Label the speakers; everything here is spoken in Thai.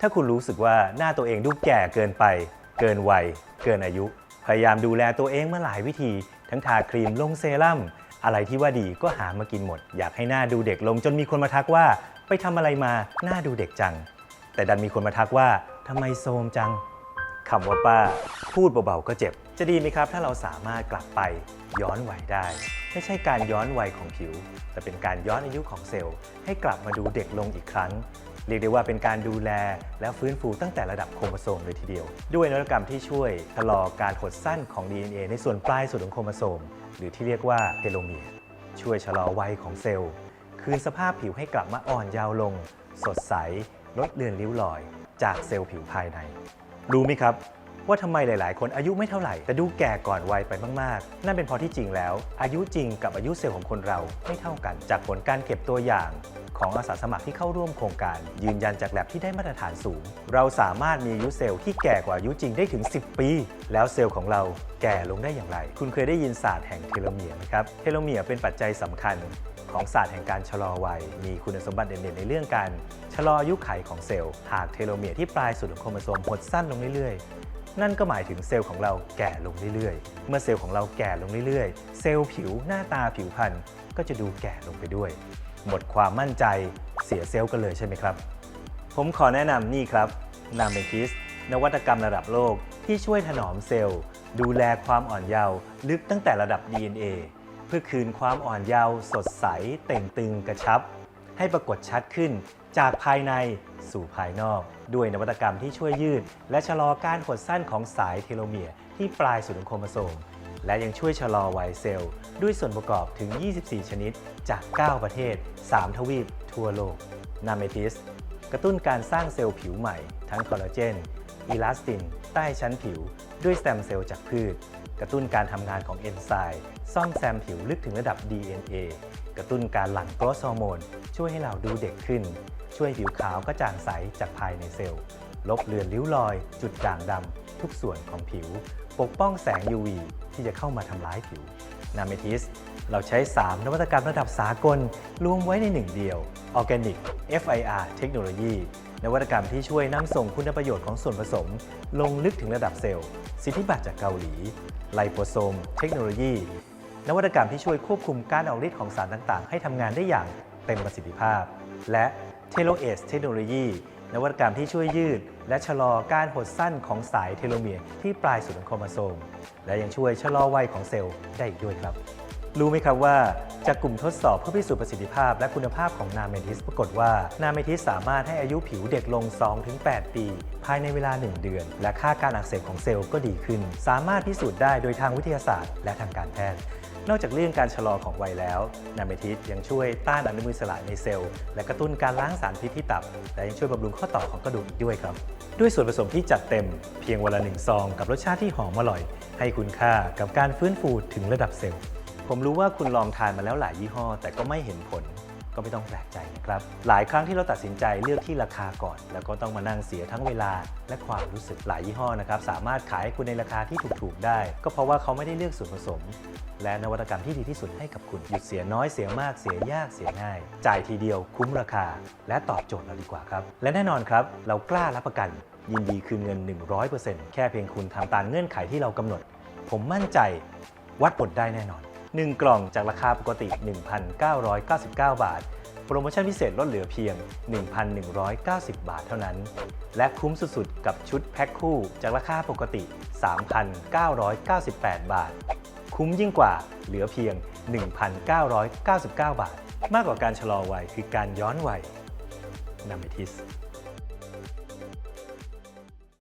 Speaker 1: ถ้าคุณรู้สึกว่าหน้าตัวเองดูแก่เกินไป เกินวัย เกินอายุ พยายามดูแลตัวเองมาหลายวิธี ทั้งทาครีมลงเซรั่ม อะไรที่ว่าดีก็หามากินหมด อยากให้หน้าดูเด็กลงจนมีคนมาทักว่า ไปทำอะไรมาหน้าดูเด็กจัง แต่ดันมีคนมาทักว่าทำไมโซมจังคำว่าป้า พูดเบาๆก็เจ็บ จะดีไหมครับ ถ้าเราสามารถกลับไปย้อนวัยได้ ไม่ใช่การย้อนวัยของผิว แต่เป็นการย้อนอายุของเซลล์ ให้กลับมาดูเด็กลงอีกครั้ง เรียกได้ว่าเป็นการดูแลและฟื้นฟูตั้งแต่ระดับโครโมโซมเลยทีเดียว ด้วยนวัตกรรมที่ช่วยชะลอการหดสั้นของ DNA ในส่วนปลายสุดของโครโมโซม หรือที่เรียกว่าเทโลเมียร์ช่วยชะลอวัยของเซลล์ คืนสภาพผิวให้กลับมาอ่อนยาวลง สดใส ลดเลือนริ้วรอย จากเซลล์ผิวภายใน รู้ไหมครับว่าทำไมหลาย ๆ คนอายุไม่เท่าไหร่ แต่ดูแก่ก่อนวัยไปมาก ๆ นั่นเป็นเพราะที่จริงแล้ว อายุจริงกับอายุเซลล์ของคนเราไม่เท่ากัน จากผลการเก็บตัวอย่าง ของอาสาสมัครที่เข้าร่วมโครงการ ยืนยันจากแลบที่ได้มาตรฐานสูง เราสามารถมีอายุเซลล์ที่แก่กว่าอายุจริงได้ถึง 10 ปี แล้วเซลล์ของเราแก่ลงได้อย่างไร คุณเคยได้ยินศาสตร์แห่งเทโลเมียร์ไหมครับเทโลเมียร์เป็นปัจจัยสำคัญของศาสตร์แห่งการชะลอวัย มีคุณสมบัติเด่นๆในเรื่องการชะลออายุไขของเซลล์ หากเทโลเมียร์ที่ปลายสุดของโครโมโซมหดสั้นลงเรื่อยๆ นั่นก็หมายถึงเซลล์ของเราแก่ลงเรื่อยๆ เมื่อเซลล์ของเราแก่ลงเรื่อยๆ เซลล์ผิวหน้าตาผิวพรรณก็จะดูแก่ลงไปด้วย หมดความมั่นใจเสียเซลล์กันเลยใช่ไหมครับ ผมขอแนะนำนี่ครับนาเมคิสนวัตกรรมระดับโลกที่ช่วยถนอมเซลล์ ดูแลความอ่อนเยาว์ลึกตั้งแต่ระดับ DNA เพื่อคืนความอ่อนเยาว์สดใสเต่งตึงกระชับ ให้ปรากฏชัดขึ้นจากภายในสู่ภายนอก ด้วยนวัตกรรมที่ช่วยยืด และชะลอการหดสั้นของสายเทโลเมียร์ที่ปลายสุดของโครโมโซม และยังช่วยชะลอวัยเซลล์ ด้วยส่วนประกอบถึง 24 ชนิดจาก 9 ประเทศ 3 ทวีป ทั่วโลก นาเมทิส กระตุ้นการสร้างเซลล์ผิวใหม่ ทั้งคอลลาเจนอีลาสติน ใต้ชั้นผิว ด้วยสเต็มเซลล์จากพืช กระตุ้นการทำงานของเอนไซม์ซ่อมแซมผิวลึกถึงระดับ DNA กระตุ้นการหลั่งโกรทฮอร์โมนช่วยให้เราดูเด็กขึ้น ช่วยผิวขาวกระจ่างใสจากภายในเซลล์ ลบเลือนริ้วรอย จุดด่างดำทุกส่วนของผิว ปกป้องแสง UV ที่จะเข้ามาทำร้ายผิวนาเมทิสเราใช้ 3 นวัตกรรมระดับสากล รวมไว้ในหนึ่งเดียว Organic FIR เทคโนโลยีนวัตกรรมที่ช่วยนำส่งคุณประโยชน์ของส่วนผสม ลงลึกถึงระดับเซลล์ สิทธิบัตรจากเกาหลี ไลโปโซม เทคโนโลยี นวัตกรรมที่ช่วยควบคุมการออกฤทธิ์ของสารต่างๆ ให้ทำงานได้อย่างเต็มประสิทธิภาพ และ เทโลเอสเทคโนโลยี นวัตกรรมที่ช่วยยืด และชะลอการหดสั้นของสายเทโลเมียร์ที่ปลายสุดของโครโมโซม และยังช่วยชะลอวัยของเซลล์ได้อีกด้วยครับ รู้ไหมครับว่าจากกลุ่มทดสอบเพื่อพิสูจน์ประสิทธิภาพและคุณภาพของนาเมทิสปรากฏว่านาเมทิสสามารถให้อายุผิวเด็กลง 2-8 ปี ภายในเวลา 1 เดือน และค่าการอักเสบของเซลล์ก็ดีขึ้น สามารถพิสูจน์ได้โดยทางวิทยาศาสตร์ และทางการแพทย์ นอกจากเรื่องการชะลอของวัยแล้วนาเมทิสยังช่วยต้านอนุมูลสลายในเซลล์ และกระตุ้นการล้างสารพิษที่ตับ และยังช่วยบำรุงข้อต่อของกระดูกอีกด้วยครับ ด้วยส่วนผสมที่จัดเต็มเพียงวันละหนึ่งซอง กับรสชาติที่หอมอร่อย ให้คุณค่ากับการฟื้นฟูถึงระดับเซลล์ ผมรู้ว่าคุณลองทานมาแล้วหลายยี่ห้อ แต่ก็ไม่เห็นผล ก็ไม่ต้องแปลกใจนะครับหลายครั้งที่เราตัดสินใจเลือกที่ราคาก่อน แล้วก็ต้องมานั่งเสียทั้งเวลา และความรู้สึกหลายยี่ห้อนะครับสามารถขายให้คุณในราคาที่ถูกๆได้ ก็เพราะว่าเขาไม่ได้เลือกส่วนผสม และนวัตกรรมที่ดีที่สุดให้กับคุณหยุดเสียน้อยเสียมากเสียยากเสียง่าย จ่ายทีเดียวคุ้มราคา และตอบโจทย์เราดีกว่าครับและแน่นอนครับเรากล้ารับประกัน ยินดีคืนเงิน 100%แค่เพียงคุณทำตามเงื่อนไขที่เรากำหนด ผมมั่นใจวัดผลได้แน่นอน 1 กล่องจากราคาปกติ 1,999 บาท โปรโมชั่นพิเศษลดเหลือเพียง 1,190 บาทเท่านั้น และคุ้มสุดๆ กับชุดแพ็คคู่จากราคาปกติ 3,998 บาท คุ้มยิ่งกว่าเหลือเพียง 1,999 บาท มากกว่าการชะลอวัยคือการย้อนวัยนามิทิส